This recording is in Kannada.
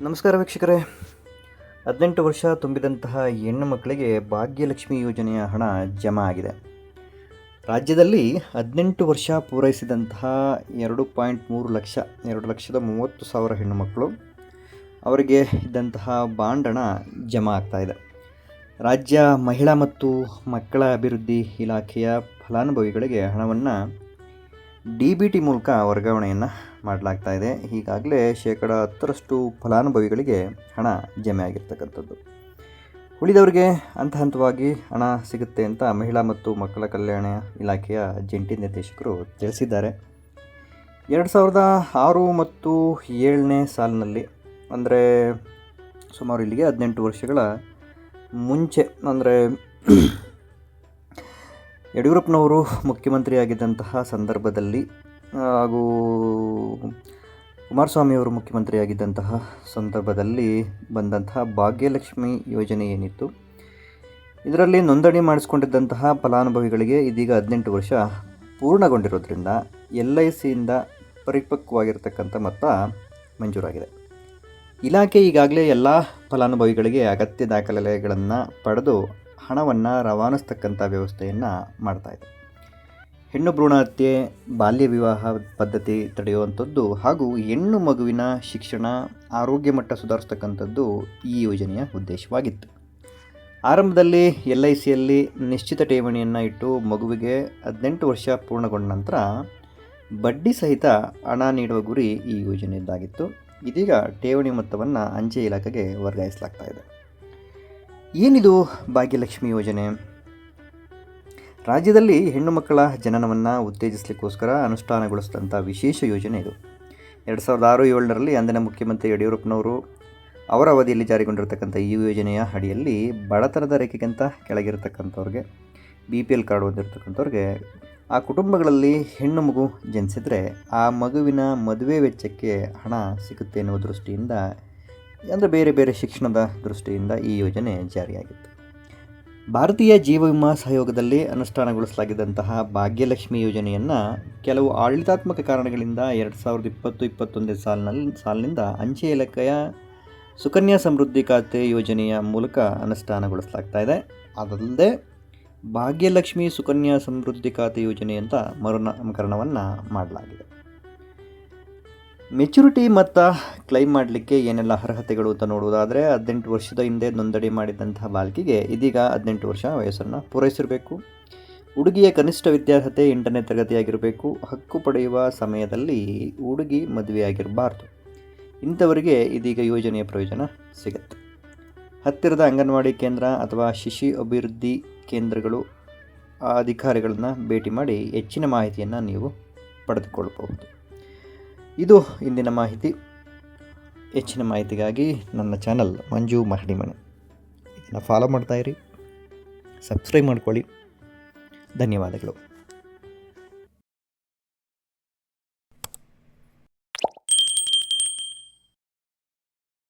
ನಮಸ್ಕಾರ ವೀಕ್ಷಕರೇ. ಹದಿನೆಂಟು ವರ್ಷ ತುಂಬಿದಂತಹ ಹೆಣ್ಣು ಮಕ್ಕಳಿಗೆ ಭಾಗ್ಯಲಕ್ಷ್ಮಿ ಯೋಜನೆಯ ಹಣ ಜಮಾ ಆಗಿದೆ. ರಾಜ್ಯದಲ್ಲಿ ಹದಿನೆಂಟು ವರ್ಷ ಪೂರೈಸಿದಂತಹ ಎರಡು ಪಾಯಿಂಟ್ ಮೂರು ಲಕ್ಷ, ಎರಡು ಲಕ್ಷದ ಮೂವತ್ತು ಸಾವಿರ ಹೆಣ್ಣು ಮಕ್ಕಳು ಅವರಿಗೆ ಇದ್ದಂತಹ ಬಾಂಡ್ ಹಣ ಜಮಾ ಇದೆ. ರಾಜ್ಯ ಮಹಿಳಾ ಮತ್ತು ಮಕ್ಕಳ ಅಭಿವೃದ್ಧಿ ಇಲಾಖೆಯ ಫಲಾನುಭವಿಗಳಿಗೆ ಹಣವನ್ನು ಡಿ ಬಿ ಟಿ ಮೂಲಕ ವರ್ಗಾವಣೆಯನ್ನು ಮಾಡಲಾಗ್ತಾ ಇದೆ. ಈಗಾಗಲೇ ಶೇಕಡ ಹತ್ತರಷ್ಟು ಫಲಾನುಭವಿಗಳಿಗೆ ಹಣ ಜಮೆ ಆಗಿರ್ತಕ್ಕಂಥದ್ದು. ಉಳಿದವರಿಗೆ ಹಂತ ಹಂತವಾಗಿ ಹಣ ಸಿಗುತ್ತೆ ಅಂತ ಮಹಿಳಾ ಮತ್ತು ಮಕ್ಕಳ ಕಲ್ಯಾಣ ಇಲಾಖೆಯ ಜಂಟಿ ನಿರ್ದೇಶಕರು ತಿಳಿಸಿದ್ದಾರೆ. ಎರಡು ಸಾವಿರದ ಆರು ಮತ್ತು ಏಳನೇ ಸಾಲಿನಲ್ಲಿ, ಅಂದರೆ ಸುಮಾರು ಇಲ್ಲಿಗೆ ಹದಿನೆಂಟು ವರ್ಷಗಳ ಮುಂಚೆ, ಅಂದರೆ ಯಡಿಯೂರಪ್ಪನವರು ಮುಖ್ಯಮಂತ್ರಿಯಾಗಿದ್ದಂತಹ ಸಂದರ್ಭದಲ್ಲಿ ಹಾಗೂ ಕುಮಾರಸ್ವಾಮಿಯವರು ಮುಖ್ಯಮಂತ್ರಿಯಾಗಿದ್ದಂತಹ ಸಂದರ್ಭದಲ್ಲಿ ಬಂದಂತಹ ಭಾಗ್ಯಲಕ್ಷ್ಮಿ ಯೋಜನೆ ಏನಿತ್ತು, ಇದರಲ್ಲಿ ನೋಂದಣಿ ಮಾಡಿಸ್ಕೊಂಡಿದ್ದಂತಹ ಫಲಾನುಭವಿಗಳಿಗೆ ಇದೀಗ ಹದಿನೆಂಟು ವರ್ಷ ಪೂರ್ಣಗೊಂಡಿರೋದ್ರಿಂದ ಎಲ್ ಐ ಸಿಯಿಂದ ಪರಿಪಕ್ವವಾಗಿರ್ತಕ್ಕಂಥ ಮೊತ್ತ ಮಂಜೂರಾಗಿದೆ. ಇಲಾಖೆ ಈಗಾಗಲೇ ಎಲ್ಲ ಫಲಾನುಭವಿಗಳಿಗೆ ಅಗತ್ಯ ದಾಖಲೆಗಳನ್ನು ಪಡೆದು ಹಣವನ್ನು ರವಾನಿಸ್ತಕ್ಕಂಥ ವ್ಯವಸ್ಥೆಯನ್ನು ಮಾಡ್ತಾಯಿದೆ ಹೆಣ್ಣು ಭ್ರೂಣ ಹತ್ಯೆ ಬಾಲ್ಯ ವಿವಾಹ ಪದ್ಧತಿ ತಡೆಯುವಂಥದ್ದು ಹಾಗೂ ಹೆಣ್ಣು ಮಗುವಿನ ಶಿಕ್ಷಣ, ಆರೋಗ್ಯ ಮಟ್ಟ ಸುಧಾರಿಸ್ತಕ್ಕಂಥದ್ದು ಈ ಯೋಜನೆಯ ಉದ್ದೇಶವಾಗಿತ್ತು. ಆರಂಭದಲ್ಲಿ ಎಲ್ ಐ ಸಿಯಲ್ಲಿ ನಿಶ್ಚಿತ ಠೇವಣಿಯನ್ನು ಇಟ್ಟು ಮಗುವಿಗೆ ಹದಿನೆಂಟು ವರ್ಷ ಪೂರ್ಣಗೊಂಡ ನಂತರ ಬಡ್ಡಿ ಸಹಿತ ಹಣ ನೀಡುವ ಗುರಿ ಈ ಯೋಜನೆಯದ್ದಾಗಿತ್ತು. ಇದೀಗ ಠೇವಣಿ ಮೊತ್ತವನ್ನು ಅಂಚೆ ಇಲಾಖೆಗೆ ವರ್ಗಾಯಿಸಲಾಗ್ತಾ ಇದೆ. ಏನಿದು ಭಾಗ್ಯಲಕ್ಷ್ಮಿ ಯೋಜನೆ? ರಾಜ್ಯದಲ್ಲಿ ಹೆಣ್ಣು ಮಕ್ಕಳ ಜನನವನ್ನು ಉತ್ತೇಜಿಸಲಿಕ್ಕೋಸ್ಕರ ಅನುಷ್ಠಾನಗೊಳಿಸಿದಂಥ ವಿಶೇಷ ಯೋಜನೆ ಇದು. ಎರಡು ಸಾವಿರದ ಆರು ಏಳರಲ್ಲಿ ಅಂದಿನ ಮುಖ್ಯಮಂತ್ರಿ ಯಡಿಯೂರಪ್ಪನವರು ಅವರ ಅವಧಿಯಲ್ಲಿ ಜಾರಿಗೊಂಡಿರತಕ್ಕಂಥ ಈ ಯೋಜನೆಯ ಅಡಿಯಲ್ಲಿ ಬಡತನದ ರೇಖೆಗಿಂತ ಕೆಳಗಿರತಕ್ಕಂಥವ್ರಿಗೆ ಬಿ ಪಿ ಎಲ್ ಕಾರ್ಡ್ ಹೊಂದಿರತಕ್ಕಂಥವ್ರಿಗೆ ಆ ಕುಟುಂಬಗಳಲ್ಲಿ ಹೆಣ್ಣು ಮಗು ಜನಿಸಿದರೆ ಆ ಮಗುವಿನ ಮದುವೆ ವೆಚ್ಚಕ್ಕೆ ಹಣ ಸಿಗುತ್ತೆ ಎನ್ನುವ ದೃಷ್ಟಿಯಿಂದ ಅಂದರೆ ಬೇರೆ ಬೇರೆ ಶಿಕ್ಷಣದ ದೃಷ್ಟಿಯಿಂದ ಈ ಯೋಜನೆ ಜಾರಿಯಾಗಿತ್ತು. ಭಾರತೀಯ ಜೀವ ವಿಮಾ ಸಹಯೋಗದಲ್ಲಿ ಅನುಷ್ಠಾನಗೊಳಿಸಲಾಗಿದ್ದಂತಹ ಭಾಗ್ಯಲಕ್ಷ್ಮಿ ಯೋಜನೆಯನ್ನು ಕೆಲವು ಆಡಳಿತಾತ್ಮಕ ಕಾರಣಗಳಿಂದ ಎರಡು ಸಾವಿರದ ಇಪ್ಪತ್ತು ಇಪ್ಪತ್ತೊಂದನೇ ಸಾಲಿನಲ್ಲಿ, ಸಾಲಿನಿಂದ ಅಂಚೆ ಇಲಾಖೆಯ ಸುಕನ್ಯಾ ಸಮೃದ್ಧಿ ಖಾತೆ ಯೋಜನೆಯ ಮೂಲಕ ಅನುಷ್ಠಾನಗೊಳಿಸಲಾಗ್ತಾ ಇದೆ. ಅದಲ್ಲದೆ ಭಾಗ್ಯಲಕ್ಷ್ಮಿ ಸುಕನ್ಯಾ ಸಮೃದ್ಧಿ ಖಾತೆ ಯೋಜನೆ ಅಂತ ಮರುನಾಮಕರಣವನ್ನು ಮಾಡಲಾಗಿದೆ. ಮೆಚುರಿಟಿ ಮತ್ತು ಕ್ಲೈಮ್ ಮಾಡಲಿಕ್ಕೆ ಏನೆಲ್ಲ ಅರ್ಹತೆಗಳು ಅಂತ ನೋಡುವುದಾದರೆ ಹದಿನೆಂಟು ವರ್ಷದ ಹಿಂದೆ ನೋಂದಣಿ ಮಾಡಿದಂತಹ ಬಾಲಕಿಗೆ ಇದೀಗ ಹದಿನೆಂಟು ವರ್ಷ ವಯಸ್ಸನ್ನು ಪೂರೈಸಿರಬೇಕು. ಹುಡುಗಿಯ ಕನಿಷ್ಠ ವಿದ್ಯಾರ್ಹತೆ ಎಂಟನೇ ತರಗತಿಯಾಗಿರಬೇಕು. ಹಕ್ಕು ಪಡೆಯುವ ಸಮಯದಲ್ಲಿ ಹುಡುಗಿ ಮದುವೆಯಾಗಿರಬಾರ್ದು. ಇಂಥವರಿಗೆ ಇದೀಗ ಯೋಜನೆಯ ಪ್ರಯೋಜನ ಸಿಗುತ್ತೆ. ಹತ್ತಿರದ ಅಂಗನವಾಡಿ ಕೇಂದ್ರ ಅಥವಾ ಶಿಶು ಅಭಿವೃದ್ಧಿ ಕೇಂದ್ರಗಳು ಅಧಿಕಾರಿಗಳನ್ನ ಭೇಟಿ ಮಾಡಿ ಹೆಚ್ಚಿನ ಮಾಹಿತಿಯನ್ನು ನೀವು ಪಡೆದುಕೊಳ್ಳಬಹುದು ಇದು ಇಂದಿನ ಮಾಹಿತಿ. ಹೆಚ್ಚಿನ ಮಾಹಿತಿಗಾಗಿ ನನ್ನ ಚಾನಲ್ ಮಂಜು ಮಹಡಿಮಣಿ. ಇದನ್ನು ಫಾಲೋ ಮಾಡ್ತಾಯಿರಿ ಸಬ್ಸ್ಕ್ರೈಬ್ ಮಾಡ್ಕೊಳ್ಳಿ. ಧನ್ಯವಾದಗಳು.